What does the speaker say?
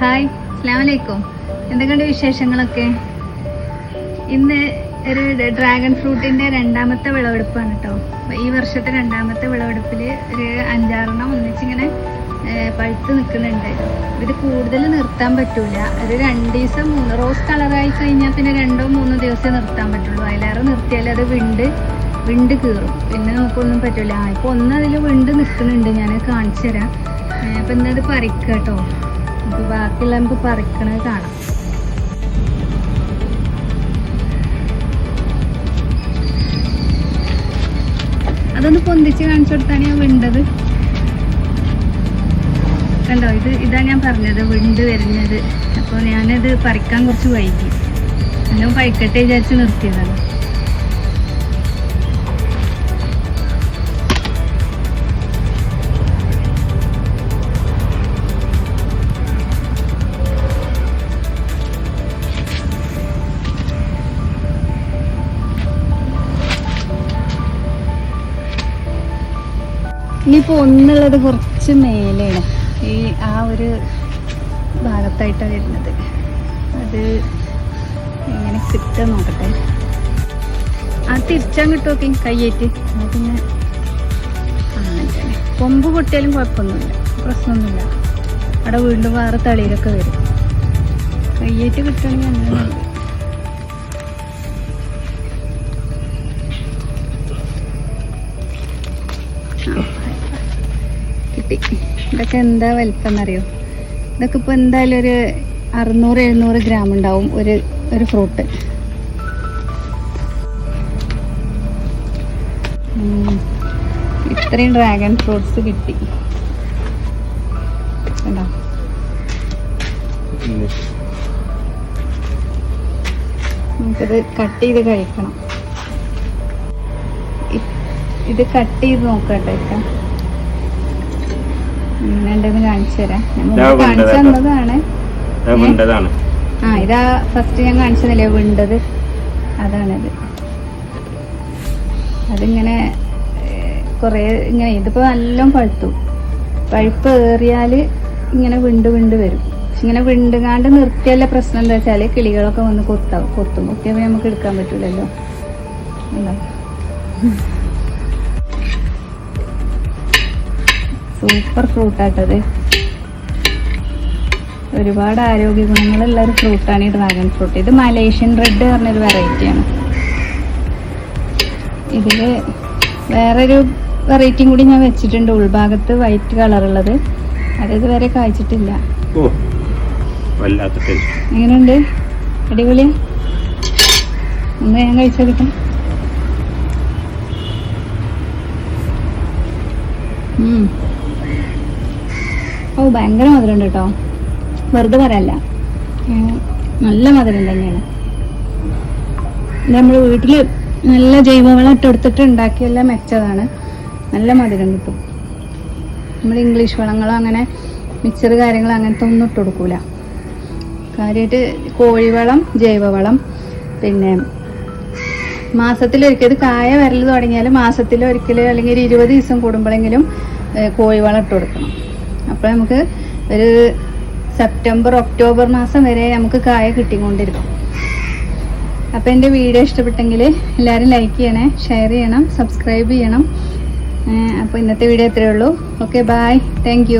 Hi അസ്ലാമലൈക്കും എന്തൊക്കെയുണ്ട് വിശേഷങ്ങളൊക്കെ? ഇന്ന് ഒരു ഡ്രാഗൺ ഫ്രൂട്ടിന്റെ രണ്ടാമത്തെ വിളവെടുപ്പാണ് കേട്ടോ ഈ വർഷത്തെ രണ്ടാമത്തെ വിളവെടുപ്പിൽ ഒരു അഞ്ചാറെണ്ണം ഒന്നിച്ചിങ്ങനെ പഴുത്ത് നിൽക്കുന്നുണ്ട് ഇത് കൂടുതൽ നിർത്താൻ പറ്റൂല. ഒരു രണ്ട് ദിവസം മൂന്ന് റോസ് കളറായി കഴിഞ്ഞാൽ പിന്നെ രണ്ടോ മൂന്നോ ദിവസമേ നിർത്താൻ പറ്റുള്ളൂ. അതിലേറെ നിർത്തിയാൽ അത് വിണ്ട് വിണ്ട് കീറും. പിന്നെ നമുക്കൊന്നും പറ്റൂല. ആ ഇപ്പൊ ഒന്ന് അതിൽ വിണ്ട് നിൽക്കുന്നുണ്ട് ഞാൻ കാണിച്ചു തരാം അപ്പം അപ്പൊ ഇന്നത് പറിക്കുക കേട്ടോ നമുക്ക് ബാക്കിയുള്ള നമുക്ക് പറിക്കണത് കാണാം. അതൊന്ന് പൊന്തിച്ച് കാണിച്ചു കൊടുത്താണ് ഞാൻ വിണ്ടത്. കണ്ടോ ഇത് ഇതാ ഞാൻ പറഞ്ഞത് വിണ്ട് വരുന്നത്. അപ്പോൾ ഞാനത് പറിക്കാൻ കുറച്ച് വൈകി. എല്ലാം പഴിക്കട്ടെ വിചാരിച്ച് നിർത്തിയതാണ്. ഇനിയിപ്പോൾ ഒന്നുള്ളത് കുറച്ച് മേലെയാണ്. ഈ ആ ഒരു ഭാഗത്തായിട്ടാണ് വരുന്നത്. അത് ഇങ്ങനെ കിട്ടുക നോക്കട്ടെ. ആ തിരിച്ചാൻ കിട്ടുമൊക്കെ കയ്യേറ്റ്? പിന്നെ കൊമ്പ് പൊട്ടിയാലും കുഴപ്പമൊന്നുമില്ല. പ്രശ്നമൊന്നുമില്ല. അവിടെ വീണ്ടും വേറെ തളിയിലൊക്കെ വരും. കയ്യേറ്റ് കിട്ടുകയാണെങ്കിൽ അങ്ങനെ കിട്ടി ഇതൊക്കെ എന്താ വലിപ്പം എന്നറിയോ ഇതൊക്കെ ഇപ്പോൾ എന്തായാലും ഒരു അറുന്നൂറ് എഴുന്നൂറ് ഗ്രാം ഉണ്ടാവും ഒരു ഒരു ഫ്രൂട്ട്. ഇത്രയും ഡ്രാഗൺ ഫ്രൂട്ട്സ് കിട്ടി. കണ്ടോ? നമുക്കിത് കട്ട് ചെയ്ത് കഴിക്കണം. ഇത് കട്ട് ചെയ്ത് നോക്കട്ടെ ഇപ്പം കാണിച്ചു തരാം. കാണിച്ചു തന്നതാണ്. ആ ഇതാ ഫസ്റ്റ് ഞാൻ കാണിച്ചതല്ലേ വിണ്ടത് അതാണത്. അതിങ്ങനെ കൊറേ ഇങ്ങനെ ഇതിപ്പോ നല്ലോണം പഴുത്തു. പഴുപ്പ് ഏറിയാൽ ഇങ്ങനെ വിണ്ട് വിണ്ട് വരും. ഇങ്ങനെ വിണ്ടുകാണ്ട് നിർത്തിയല്ല പ്രശ്നം എന്താ വെച്ചാൽ കിളികളൊക്കെ വന്ന് കൊത്താവും. കൊത്തും ഒക്കെ നമുക്ക് എടുക്കാൻ പറ്റൂലല്ലോ. ഉണ്ടോ? സൂപ്പർ ഫ്രൂട്ടാട്ടത് ഒരുപാട് ആരോഗ്യ ഗുണങ്ങളുള്ള ഒരു ഫ്രൂട്ടാണ് ഈ ഡ്രാഗൺ ഫ്രൂട്ട് ഇത് മലേഷ്യൻ റെഡ് പറഞ്ഞൊരു വെറൈറ്റിയാണ് ഇതിൽ വേറൊരു വെറൈറ്റിയും കൂടി ഞാൻ വെച്ചിട്ടുണ്ട്. ഉൾഭാഗത്ത് വൈറ്റ് കളറുള്ളത് അത് ഇതുവരെ കായ്ച്ചിട്ടില്ല. എങ്ങനെയുണ്ട്? അടിപൊളി ഒന്ന് ഞാൻ കഴിച്ചു ഭയങ്കര മധുരമുണ്ട് കേട്ടോ. വെറുതെ പറയല്ല. നല്ല മധുരം തന്നെയാണ്. നമ്മൾ വീട്ടിൽ നല്ല ജൈവവളം ഇട്ടെടുത്തിട്ട് ഉണ്ടാക്കിയെല്ലാം മെച്ചതാണ് നല്ല മധുരം കിട്ടും. നമ്മൾ ഇംഗ്ലീഷ് വളങ്ങളോ അങ്ങനെ മിക്സർ കാര്യങ്ങൾ അങ്ങനത്തെ ഒന്നും ഇട്ട് കൊടുക്കൂല. കാര്യമായിട്ട് കോഴിവളം ജൈവവളം പിന്നെ മാസത്തിലൊരിക്കൽ കായ വരൽ തുടങ്ങിയാൽ മാസത്തിലൊരിക്കൽ അല്ലെങ്കിൽ ഒരു ഇരുപത് ദിവസം കൂടുമ്പോഴെങ്കിലും കോഴിവളം ഇട്ട് കൊടുക്കണം. അപ്പോൾ നമുക്ക് ഒരു സെപ്റ്റംബർ ഒക്ടോബർ മാസം വരെ നമുക്ക് കായ കിട്ടിക്കൊണ്ടിരിക്കും. അപ്പോൾ എന്റെ വീഡിയോ ഇഷ്ടപ്പെട്ടെങ്കിൽ എല്ലാവരും ലൈക്ക് ചെയ്യണേ ഷെയർ ചെയ്യണം സബ്സ്ക്രൈബ് ചെയ്യണം. അപ്പോൾ ഇന്നത്തെ വീഡിയോ ഇത്രയേ ഉള്ളൂ. Okay bye thank